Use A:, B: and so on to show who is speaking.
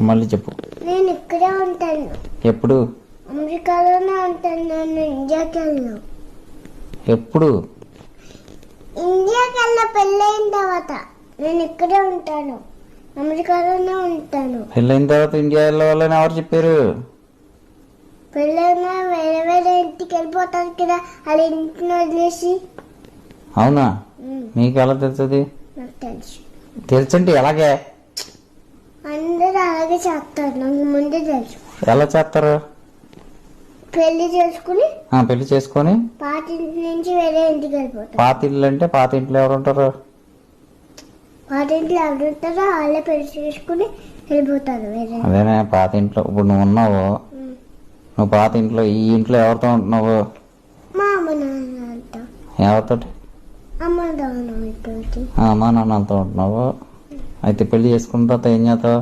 A: మళ్ళీ చెప్పు.
B: నేను ఇక్కడే ఉంటాను.
A: ఎప్పుడు?
B: అమెరికాలోనే ఉంటాను నేను ఇండియాకి వెళ్ళను
A: ఎప్పుడు?
B: ఇండియాకి వెళ్ళ పెళ్ళైన తర్వాత నేను ఇక్కడే ఉంటాను. అమెరికాలోనే ఉంటాను.
A: పెళ్ళైన తర్వాత ఇండియా వెళ్ళవాలని ఎవరు చెప్పారు?
B: పెళ్ళైనా వేరే వేరే ఇంటికి వెళ్ళిపోతాను కదా వాళ్ళ ఇంటిని వదిలేసి.
A: అవునా? మీకు ఎలా తెలుస్తుంది
B: నాకు తెలుసు.
A: తెలుసంటే ఎలాగే?
B: అందరూ అలాగే చేస్తారు. నాకు ముందే తెలుసు.
A: ఎలా చేస్తారు?
B: పెళ్ళి చేసుకుని
A: ఆ, పెళ్ళి చేసుకొని
B: పాత ఇంటి నుంచి వేరే ఇంటికి వెళ్ళిపోతారు.
A: పాత ఇల్లు అంటే పాత ఇంట్లో ఎవరు ఉంటారు?
B: పాత ఇంట్లో ఎవరు ఉంటారో వాళ్ళే పెళ్ళి చేసుకుని వెళ్ళిపోతారు వేరే.
A: అదేనే పాత ఇంట్లో. ఇప్పుడు నువ్వు ఉన్నావు. నువ్వు పాత ఇంట్లో ఈ ఇంట్లో ఎవరితో ఉంటున్నావు?
B: మా అమ్మ
A: ఎవరితోటి?
B: అమ్మ నాన్న
A: ఆ, అమ్మా నాన్నలతో ఉంటున్నావు. అయితే పెళ్ళి చేసుకున్న తర్వాత ఏం చేస్తావు?